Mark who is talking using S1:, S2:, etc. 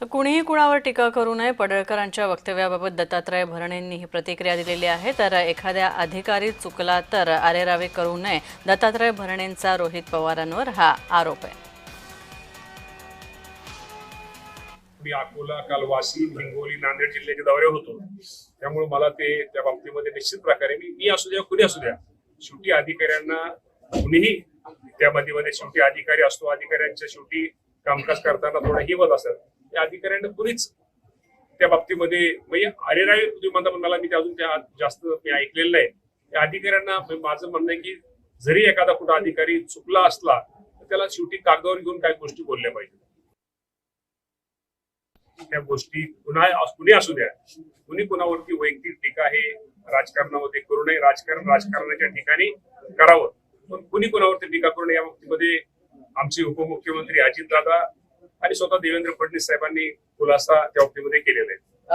S1: तर कुणीही कुणावर टीका करू नये. पडळकरांच्या वक्तव्याबाबत दत्तात्रय भरणेंनी ही प्रतिक्रिया दिलेली आहे. तर एखाद्या अधिकारी चुकला तर आरेरावे करू नये. दत्तात्रय भरणेंचा रोहित पवारांवर हा आरोप आहे.
S2: मी अकोला काल वाशिम हिंगोली नांदेड जिल्ह्याच्या दौरे होतो. त्यामुळे मला ते त्या बाबतीमध्ये निश्चित प्रकारे मी मी असू द्या कुणी असू द्या शेवटी अधिकाऱ्यांना कुणीही त्यामध्ये मध्ये शेवटी अधिकारी असतो. अधिकाऱ्यांच्या शेवटी कामकाज करताना थोडं हिवत असतात त्या अधिकाऱ्यांना कुणीच त्या बाबतीमध्ये म्हणजे अरेराय तुम्ही म्हणता पण मला मी अजून त्या जास्त मी ऐकलेलं नाही. त्या अधिकाऱ्यांना माझं म्हणणं आहे की जरी एखादा कुठं अधिकारी चुकला असला तर त्याला शेवटी कागदावर घेऊन काही गोष्टी बोलल्या पाहिजे त्या गोष्टी पुन्हा कुणी असू द्या. कुणी कुणावरती वैयक्तिक टीका हे राजकारणामध्ये करू नये राजकारण राजकारणाच्या ठिकाणी करावं. पण कुणी कुणावरती टीका करू नये या बाबतीमध्ये आमचे उपमुख्यमंत्री अजितदादा आणि स्वतः देवेंद्र फडणवीस साहेबांनी खुलासा त्या बाबतीमध्ये केलेला आहे.